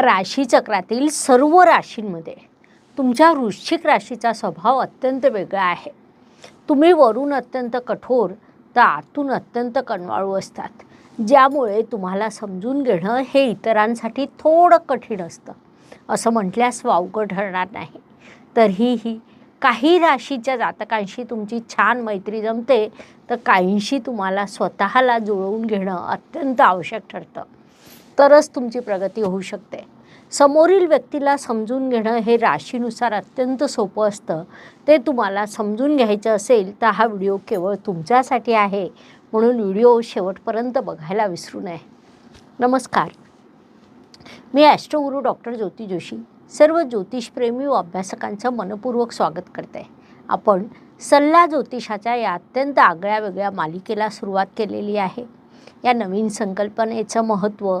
राशीचक्रातील सर्व राशींमध्ये तुमच्या वृश्चिक राशीचा स्वभाव अत्यंत वेगळा आहे. तुम्ही वरून अत्यंत कठोर तर आतून अत्यंत कणवाळू असतात. ज्यामुळे तुम्हाला समजून घेणं हे इतरांसाठी थोडं कठीण असतं. असं म्हटल्यास वावगं ठरणार नाही. तरीही काही राशीच्या जातकांशी तुमची छान मैत्री जमते तर काहींशी तुम्हाला स्वतःला जुळवून घेणं अत्यंत आवश्यक ठरतं. तरच तुमची प्रगती होऊ शकते. समोरील व्यक्तीला समजून घेणं हे राशीनुसार अत्यंत सोपं असतं. ते तुम्हाला समजून घ्यायचं असेल तर हा व्हिडिओ केवळ तुमच्यासाठी आहे. म्हणून व्हिडिओ शेवटपर्यंत बघायला विसरू नये. नमस्कार. मी ॲस्ट्रोगुरू डॉक्टर ज्योती जोशी. सर्व ज्योतिषप्रेमी व अभ्यासकांचं मनपूर्वक स्वागत करते. आपण सल्ला ज्योतिषाच्या या अत्यंत आगळ्या वेगळ्या मालिकेला सुरुवात केलेली आहे. या नवीन संकल्पनेचं महत्त्व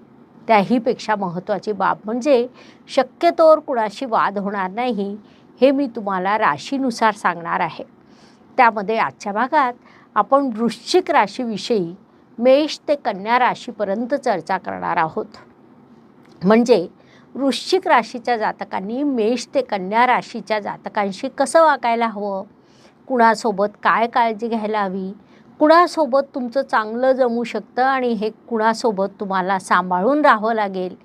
त्याहीपेक्षा महत्त्वाची बाब म्हणजे शक्यतोवर कुणाशी वाद होणार नाही हे मी तुम्हाला राशीनुसार सांगणार आहे. त्यामध्ये आजच्या भागात आपण वृश्चिक राशीविषयी मेष ते कन्या राशीपर्यंत चर्चा करणार आहोत. म्हणजे वृश्चिक राशीच्या जातकांनी मेष ते कन्या राशीच्या जातकांशी कसं वागायला हवं? कुणासोबत काय काळजी घ्यायला हवी? कुणासोबत तुमचं चांगलं जमू शकतं आणि हे कुणासोबत तुम्हाला सांभाळून राहावं लागेल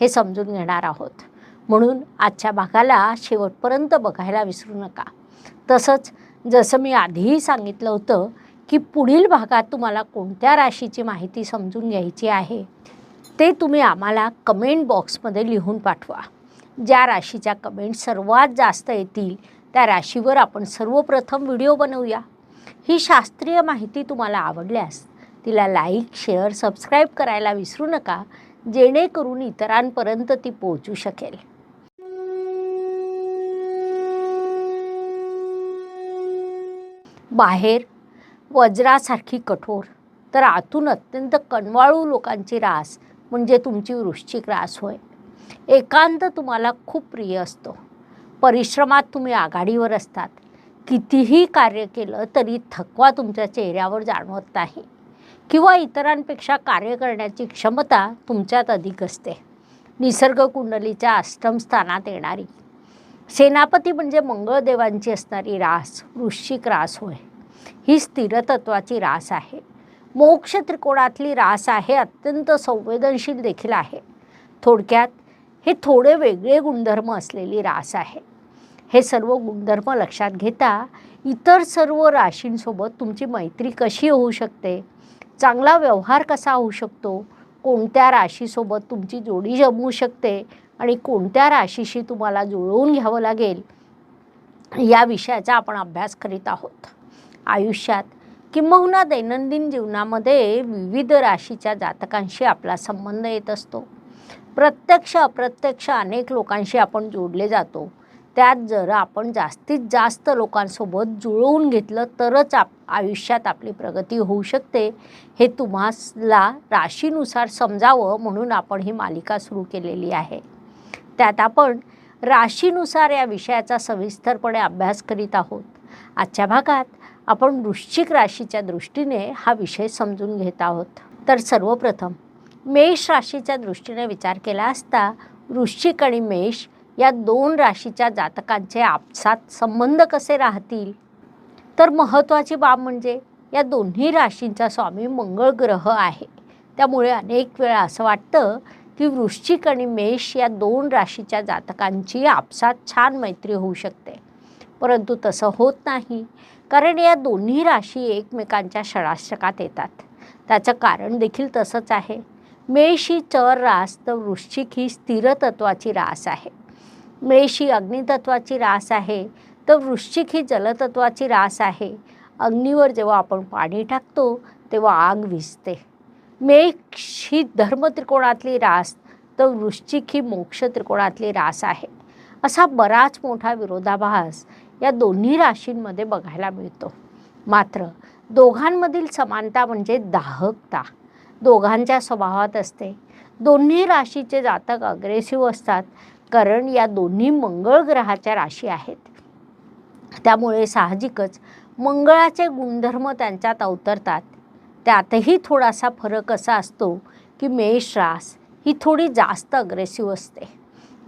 हे समजून घेणार आहोत. म्हणून आजच्या भागाला शेवटपर्यंत बघायला विसरू नका. तसंच जसं मी आधीही सांगितलं होतं की पुढील भागात तुम्हाला कोणत्या राशीची माहिती समजून घ्यायची आहे ते तुम्ही आम्हाला कमेंट बॉक्समध्ये लिहून पाठवा. ज्या राशीच्या कमेंट सर्वात जास्त येतील त्या राशीवर आपण सर्वप्रथम व्हिडिओ बनवूया. ही शास्त्रीय माहिती तुम्हाला आवडल्यास तिला लाईक शेअर सबस्क्राईब करायला विसरू नका जेणेकरून इतरांपर्यंत ती पोहोचू शकेल. बाहेर वज्रासारखी कठोर तर आतून अत्यंत कणवाळू लोकांची रास म्हणजे तुमची वृश्चिक रास होय. एकांत तुम्हाला खूप प्रिय असतो. परिश्रमात तुम्ही आघाडीवर असतात. कितीही कार्य केलं तरी थकवा तुमच्या चेहऱ्यावर जाणवत नाही. किंवा इतरांपेक्षा कार्य करण्याची क्षमता तुमच्यात अधिक असते. निसर्ग कुंडलीच्या अष्टमस्थानात येणारी. सेनापती म्हणजे मंगळदेवांची असणारी रास वृश्चिक रास होय. ही स्थिरतत्वाची रास आहे. मोक्ष त्रिकोणातली रास आहे अत्यंत संवेदनशील देखील आहे. थोडक्यात हे थोडे वेगळे गुणधर्म असलेली रास आहे. हे सर्व गुणधर्म लक्षात घेता इतर सर्व राशींसोबत तुमची मैत्री कशी होऊ शकते? चांगला व्यवहार कसा होऊ शकतो? कोणत्या राशीसोबत तुमची जोडी जमवू शकते? आणि कोणत्या राशीशी तुम्हाला जुळवून घ्यावं लागेल? या विषयाचा आपण अभ्यास करीत आहोत. आयुष्यात किंबहुना दैनंदिन जीवनामध्ये विविध राशीच्या जातकांशी आपला संबंध येत असतो. प्रत्यक्ष अप्रत्यक्ष अनेक लोकांशी आपण जोडले जातो. त्यात जर आपण जास्तीत जास्त लोकांसोबत जुळवून घेतलं तरच आप आयुष्यात आपली प्रगती होऊ शकते. हे तुम्हाला राशीनुसार समजावं म्हणून आपण ही मालिका सुरू केलेली आहे. त्यात आपण राशीनुसार या विषयाचा सविस्तरपणे अभ्यास करीत आहोत. आजच्या भागात आपण वृश्चिक राशीच्या दृष्टीने हा विषय समजून घेत आहोत. तर सर्वप्रथम मेष राशीच्या दृष्टीने विचार केला असता वृश्चिक आणि मेष या दोन राशीच्या जातकांचे आपसात संबंध कसे राहतील? तर महत्त्वाची बाब म्हणजे या दोन्ही राशींचा स्वामी मंगळ ग्रह आहे. त्यामुळे अनेक वेळा असं वाटतं की वृश्चिक आणि मेष या दोन राशीच्या जातकांची आपसात छान मैत्री होऊ शकते. परंतु तसं होत नाही कारण या दोन्ही राशी एकमेकांच्या षडाष्टकात येतात. त्याचं कारण देखील तसंच आहे. मेष ही चर रास तर वृश्चिक ही स्थिरतत्वाची रास आहे. मेष ही अग्नितत्वाची रास आहे तर वृश्चिक ही जलतत्वाची रास आहे. अग्नीवर जेव्हा आपण पाणी टाकतो तेव्हा आग विजते मेष ही धर्मत्रिकोणातली रास तर वृश्चिक ही मोक्ष त्रिकोणातली रास आहे. असा बराच मोठा विरोधाभास या दोन्ही राशींमध्ये बघायला मिळतो. मात्र दोघांमधील समानता म्हणजे दाहकता. दोघांच्या स्वभावात असते. दोन्ही राशीचे जातक अग्रेसिव्ह असतात. कारण या दोन्ही मंगळ ग्रहाच्या राशी आहेत. त्यामुळे साहजिकच मंगळाचे गुणधर्म त्यांच्यात अवतरतात. त्यातही थोडासा फरक असा असतो की मेष रास ही थोडी जास्त अग्रेसिव्ह असते.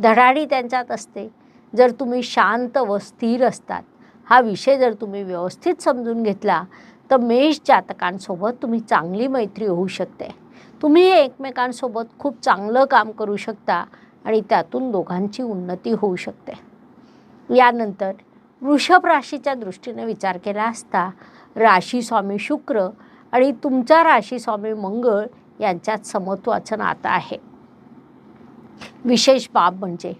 धडाडी त्यांच्यात असते. जर तुम्ही शांत व स्थिर असतात हा विषय जर तुम्ही व्यवस्थित समजून घेतला तर मेष जातकांसोबत तुम्ही चांगली मैत्री होऊ शकते. तुम्ही एकमेकांसोबत खूप चांगलं काम करू शकता आणि त्यातून दोघांची उन्नती होऊ शकते. यानंतर वृषभ राशीच्या दृष्टीने विचार केला असता राशी स्वामी शुक्र आणि तुमचा राशी स्वामी मंगळ यांच्यात समत्वाचं नातं आहे. विशेष बाब म्हणजे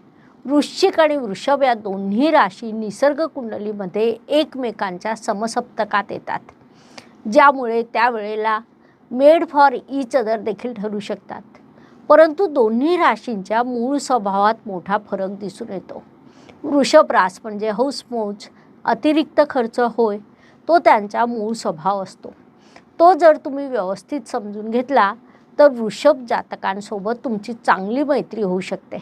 वृश्चिक आणि वृषभ या दोन्ही राशी निसर्ग कुंडलीमध्ये एकमेकांच्या समसप्तकात येतात. ज्यामुळे त्यावेळेला मेड फॉर ईच अदर देखील ठरू शकतात. परंतु दोन्ही राशींच्या मूळ स्वभावात मोठा फरक दिसून येतो. वृषभ रास म्हणजे हौसमौज अतिरिक्त खर्च होय तो त्यांचा मूळ स्वभाव असतो. तो जर तुम्ही व्यवस्थित समजून घेतला तर वृषभ जातकांसोबत तुमची चांगली मैत्री होऊ शकते.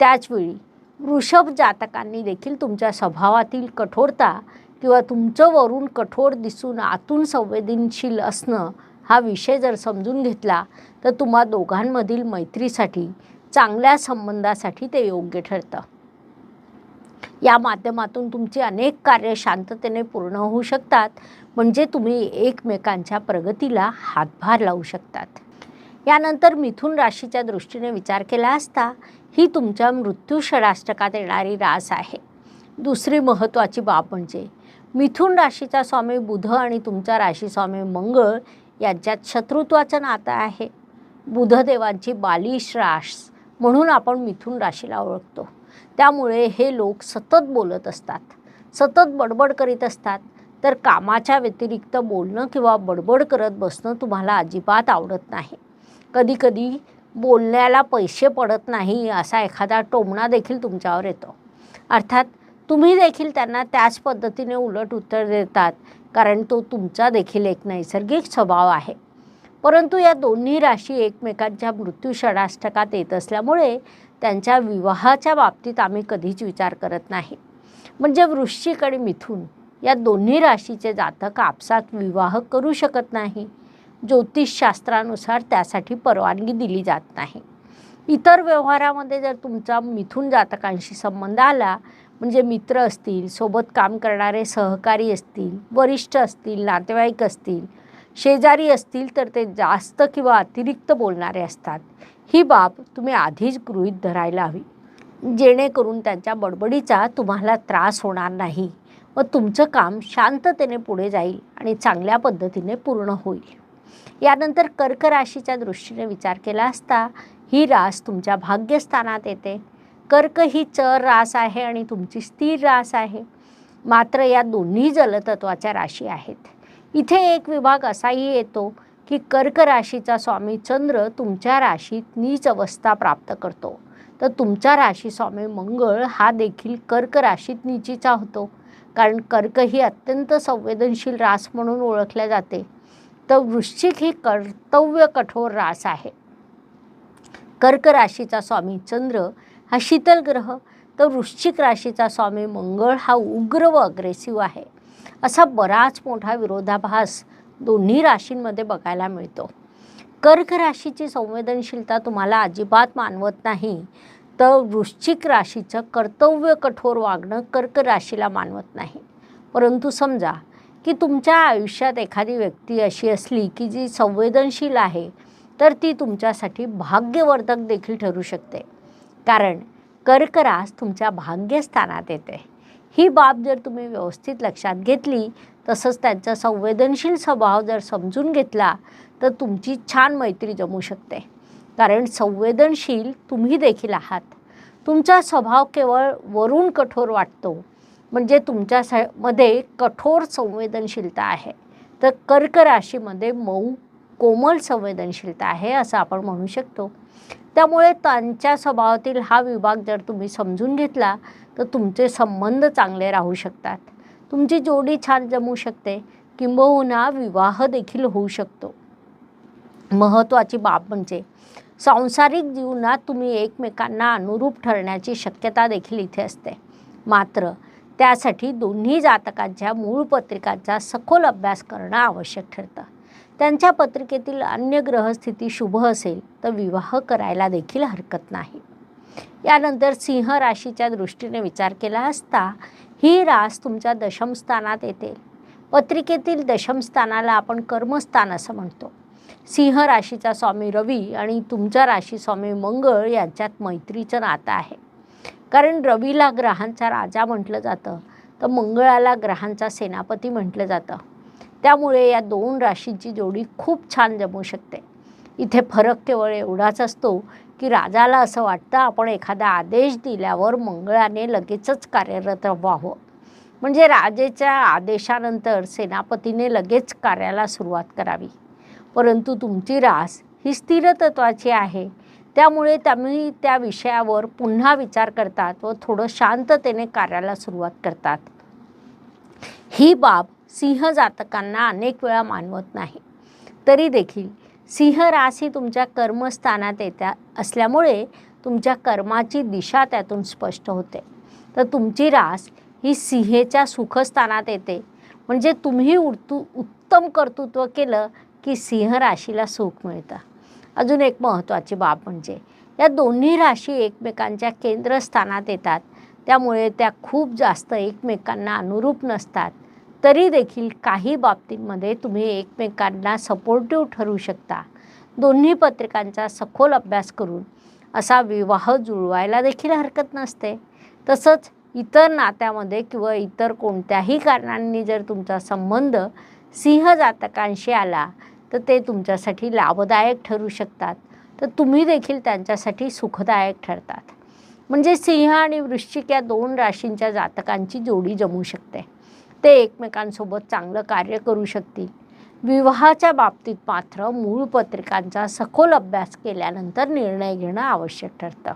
त्याचवेळी वृषभ जातकांनी देखील तुमच्या स्वभावातील कठोरता किंवा तुमचं वरून कठोर दिसून आतून संवेदनशील असणं हा विषय जर समजून घेतला तर तुम्हा दोघांमधील मैत्रीसाठी चांगल्या संबंधासाठी ते योग्य ठरतं. या माध्यमातून तुमची अनेक कार्य शांततेने पूर्ण होऊ शकतात म्हणजे तुम्ही एकमेकांच्या प्रगतीला हातभार लावू शकतात. यानंतर मिथुन राशीच्या दृष्टीने विचार केला असता ही तुमच्या मृत्यू षडाष्टकात येणारी रास आहे. दुसरी महत्त्वाची बाब म्हणजे मिथुन राशीचा स्वामी बुध आणि तुमचा राशी स्वामी मंगळ यांच्यात शत्रुत्वाचं नातं आहे. बुधदेवांची बालिश रास म्हणून आपण मिथुन राशीला ओळखतो. त्यामुळे हे लोक सतत बोलत असतात. सतत बडबड करीत असतात. तर कामाच्या व्यतिरिक्त बोलणं किंवा बडबड करत बसणं तुम्हाला अजिबात आवडत नाही. कधीकधी बोलण्याला पैसे पडत नाही असा एखादा टोमणा देखील तुमच्यावर येतो. अर्थात तुम्ही देखील त्यांना त्याच पद्धतीने उलट उत्तर देतात. कारण तो तुमचा देखील एक नैसर्गिक स्वभाव आहे. परंतु या दोन्ही राशी एकमेकांच्या मृत्यू षडाष्टकात येत असल्यामुळे त्यांच्या विवाहाच्या बाबतीत आम्ही कधीच विचार करत नाही. म्हणजे वृश्चिक आणि मिथून या दोन्ही राशीचे जातक आपसात विवाह करू शकत नाही. ज्योतिषशास्त्रानुसार त्यासाठी परवानगी दिली जात नाही. इतर व्यवहारामध्ये जर तुमचा मिथून जातकांशी संबंध आला म्हणजे मित्र असतील सोबत काम करणारे सहकारी असतील वरिष्ठ असतील नातेवाईक असतील शेजारी असतील तर ते जास्त किंवा अतिरिक्त बोलणारे असतात. ही बाब तुम्ही आधीच गृहीत धरायला हवी. जेणेकरून त्यांच्या बडबडीचा तुम्हाला त्रास होणार नाही व तुमचं काम शांततेने पुढे जाईल आणि चांगल्या पद्धतीने पूर्ण होईल. यानंतर कर्क राशीच्या दृष्टीने विचार केला असता ही रास तुमच्या भाग्यस्थानात येते. कर्क ही चर रास आहे आणि तुमची स्थिर रास आहे. मात्र या दोन्ही जलतत्वाच्या राशी आहेत. इथे एक विभाग असाही येतो की कर्क राशीचा स्वामी चंद्र तुमच्या राशीत नीच अवस्था प्राप्त करतो. तर तुमचा राशी स्वामी मंगळ हा देखील कर्क राशीत नीचीचा होतो. कारण कर्क ही अत्यंत संवेदनशील रास म्हणून ओळखल्या जाते. तर वृश्चिक ही कर्तव्य कठोर रास आहे. कर्क राशीचा स्वामी चंद्र हा शीतल ग्रह तर वृश्चिक राशीचा स्वामी मंगळ हा उग्र व अग्रेसिव्ह आहे. असा बराच मोठा विरोधाभास दोन्ही राशींमध्ये बघायला मिळतो. कर्क राशीची संवेदनशीलता तुम्हाला अजिबात मानवत नाही तर वृश्चिक राशीचं कर्तव्य कठोर वागणं कर्क राशीला मानवत नाही. परंतु समजा की तुमच्या आयुष्यात एखादी व्यक्ती अशी असली की जी संवेदनशील आहे तर ती तुमच्यासाठी भाग्यवर्धक देखील ठरू शकते. कारण कर्करास तुमच्या भाग्यस्थानात येते. ही बाब जर तुम्ही व्यवस्थित लक्षात घेतली तसंच त्यांचा संवेदनशील स्वभाव जर समजून घेतला तर तुमची छान मैत्री जमू शकते. कारण संवेदनशील तुम्ही देखील आहात. तुमचा स्वभाव केवळ वरून कठोर वाटतो. म्हणजे तुमच्या स मध्ये कठोर संवेदनशीलता आहे. तर कर्क राशीमध्ये मऊ कोमल संवेदनशीलता आहे असं आपण म्हणू शकतो. त्यामुळे त्यांच्या स्वभावातील हा विभाग जर तुम्ही समजून घेतला तर तुमचे संबंध चांगले राहू शकतात. तुमची जोडी छान जमू शकते. किंबहुना विवाह देखील होऊ शकतो. महत्त्वाची बाब म्हणजे सांसारिक जीवनात तुम्ही एकमेकांना अनुरूप ठरण्याची शक्यता देखील इथे असते. मात्र त्यासाठी दोन्ही जातकांच्या मूळ पत्रिकांचा सखोल अभ्यास करणं आवश्यक ठरतं. त्यांच्या पत्रिकेतील अन्य ग्रहस्थिती शुभ असेल तर विवाह करायला देखील हरकत नाही. यानंतर सिंह राशीच्या दृष्टीने विचार केला असता ही रास तुमच्या दशमस्थानात येते. पत्रिकेतील दशमस्थानाला आपण कर्मस्थान असं म्हणतो. सिंह राशीचा स्वामी रवी आणि तुमच्या राशी स्वामी मंगळ यांच्यात मैत्रीचं नातं आहे. कारण रवीला ग्रहांचा राजा म्हटलं जातं तर मंगळाला ग्रहांचा सेनापती म्हटलं जातं. त्यामुळे या दोन राशींची जोडी खूप छान जमू शकते. इथे फरक केवळ एवढाच असतो की राजाला असं वाटतं आपण एखादा आदेश दिल्यावर मंगळाने लगेचच कार्यरत व्हावं. म्हणजे राजेच्या आदेशानंतर सेनापतीने लगेच कार्याला सुरुवात करावी. परंतु तुमची रास ही स्थिरतत्वाची आहे. त्यामुळे तुम्ही त्या विषयावर पुन्हा विचार करतात व थोडं शांततेने कार्याला सुरुवात करतात. ही बाब सिंह जातकांना अनेक वेळा मानवत नाही. तरी देखील सिंह रास ही तुमच्या कर्मस्थानात येत्या असल्यामुळे तुमच्या कर्माची दिशा त्यातून स्पष्ट होते. तर तुमची रास ही सिंहेच्या सुखस्थानात येते. म्हणजे तुम्ही उरतू उत्तम कर्तृत्व केलं की सिंह राशीला सुख मिळतं. अजून एक महत्त्वाची बाब म्हणजे या दोन्ही राशी एकमेकांच्या केंद्रस्थानात येतात. त्यामुळे त्या खूप जास्त एकमेकांना अनुरूप नसतात. तरी देखील काही बाबतींमध्ये तुम्ही एकमेकांना सपोर्टिव्ह ठरू शकता. दोन्ही पत्रिकांचा सखोल अभ्यास करून असा विवाह जुळवायला देखील हरकत नसते. तसंच इतर नात्यामध्ये किंवा इतर कोणत्याही कारणांनी जर तुमचा संबंध सिंह जातकांशी आला तर ते तुमच्यासाठी लाभदायक ठरू शकतात. तर तुम्ही देखील त्यांच्यासाठी सुखदायक ठरतात. म्हणजे सिंह आणि वृश्चिक या दोन राशींच्या जातकांची जोडी जमू शकते. ते एकमेकांसोबत चांगलं कार्य करू शकतील. विवाहाच्या बाबतीत मात्र मूळ पत्रिकांचा सखोल अभ्यास केल्यानंतर निर्णय घेणं आवश्यक ठरतं.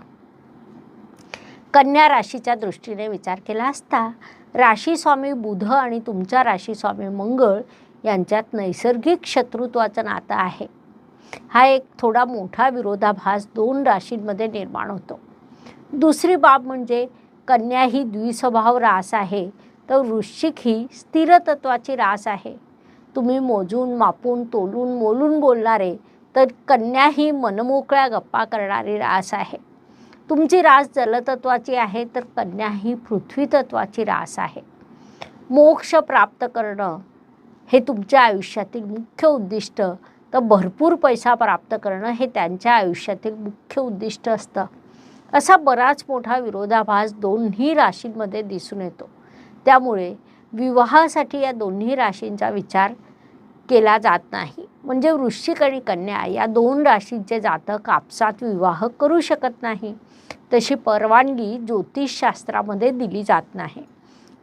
कन्या राशीच्या दृष्टीने विचार केला असता राशी स्वामी बुध आणि तुमच्या राशी स्वामी मंगळ यांच्यात नैसर्गिक शत्रुत्वाचं नातं आहे. हा एक थोडा मोठा विरोधाभास दोन राशींमध्ये निर्माण होतो. दुसरी बाब म्हणजे कन्या ही द्विस्वभाव रास आहे तर वृश्चिक ही स्थिरतत्वाची रास आहे. तुम्ही मोजून मापून तोलून मोलून बोलणारे तर कन्या ही मनमोकळ्या गप्पा करणारी रास आहे. तुमची रास जलतत्वाची आहे तर कन्या ही पृथ्वीतत्वाची रास आहे. मोक्ष प्राप्त करणं हे तुमच्या आयुष्यातील मुख्य उद्दिष्ट तर भरपूर पैसा प्राप्त करणं हे त्यांच्या आयुष्यातील मुख्य उद्दिष्ट असतं. असा बराच मोठा विरोधाभास दोन्ही राशींमध्ये दिसून येतो. त्यामुळे विवाहासाठी या दोन्ही राशींचा विचार केला जात नाही. म्हणजे वृश्चिक आणि कन्या या दोन राशींचे जातक आपसात विवाह करू शकत नाही. तशी परवानगी ज्योतिषशास्त्रामध्ये दिली जात नाही.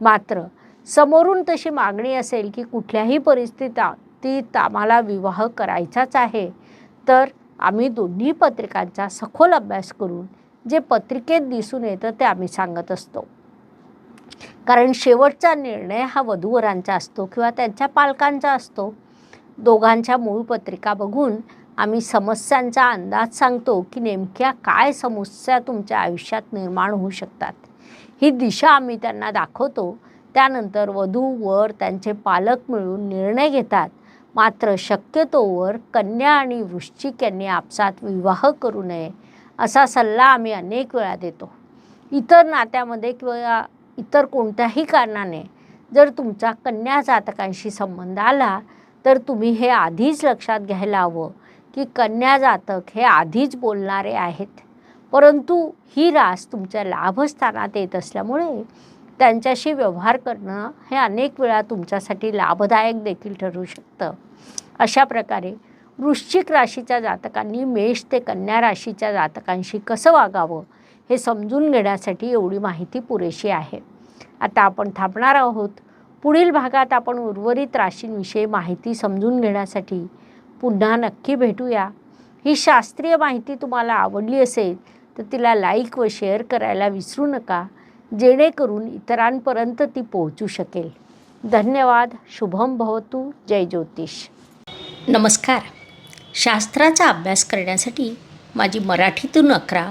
मात्र समोरून तशी मागणी असेल की कुठल्याही परिस्थितीत आम्हाला विवाह करायचाच आहे तर आम्ही दोन्ही पत्रिकांचा सखोल अभ्यास करून जे पत्रिकेत दिसून येतं ते आम्ही सांगत असतो. कारण शेवटचा निर्णय हा वधूवरांचा असतो किंवा त्यांच्या पालकांचा असतो. दोघांच्या मूळ पत्रिका बघून आम्ही समस्यांचा अंदाज सांगतो की नेमक्या काय समस्या तुमच्या आयुष्यात निर्माण होऊ शकतात. ही दिशा आम्ही त्यांना दाखवतो. त्यानंतर वधू वर त्यांचे पालक मिळून निर्णय घेतात. मात्र शक्यतोवर कन्या आणि वृश्चिक यांनी आपसात विवाह करू नये असा सल्ला आम्ही अनेक वेळा देतो. इतर नात्यामध्ये किंवा इतर कोणत्याही कारणाने जर तुमचा कन्या जातकांशी संबंध आला तर तुम्ही हे आधीच लक्षात घ्यायला हवं की कन्या जातक हे आधीच बोलणारे आहेत. परंतु ही रास तुमच्या लाभस्थानात येत असल्यामुळे त्यांच्याशी व्यवहार करणं हे अनेक वेळा तुमच्यासाठी लाभदायक देखील ठरू शकतं. अशा प्रकारे वृश्चिक राशीच्या जातकांनी मेष ते कन्या राशीच्या जातकांशी कसं वागावं? हे समजून घेण्यासाठी एवढी माहिती पुरेशी आहे. आता आपण थांबणार आहोत. पुढील भागात आपण उर्वरित राशींविषयी माहिती समजून घेण्यासाठी पुन्हा नक्की भेटूया. ही शास्त्रीय माहिती तुम्हाला आवडली असेल तर तिला लाईक व शेअर करायला विसरू नका जेणेकरून इतरांपर्यंत ती पोहोचू शकेल. धन्यवाद. शुभम भवतु. जय ज्योतिष. नमस्कार. शास्त्राचा अभ्यास करण्यासाठी माझी मराठीतून अकरा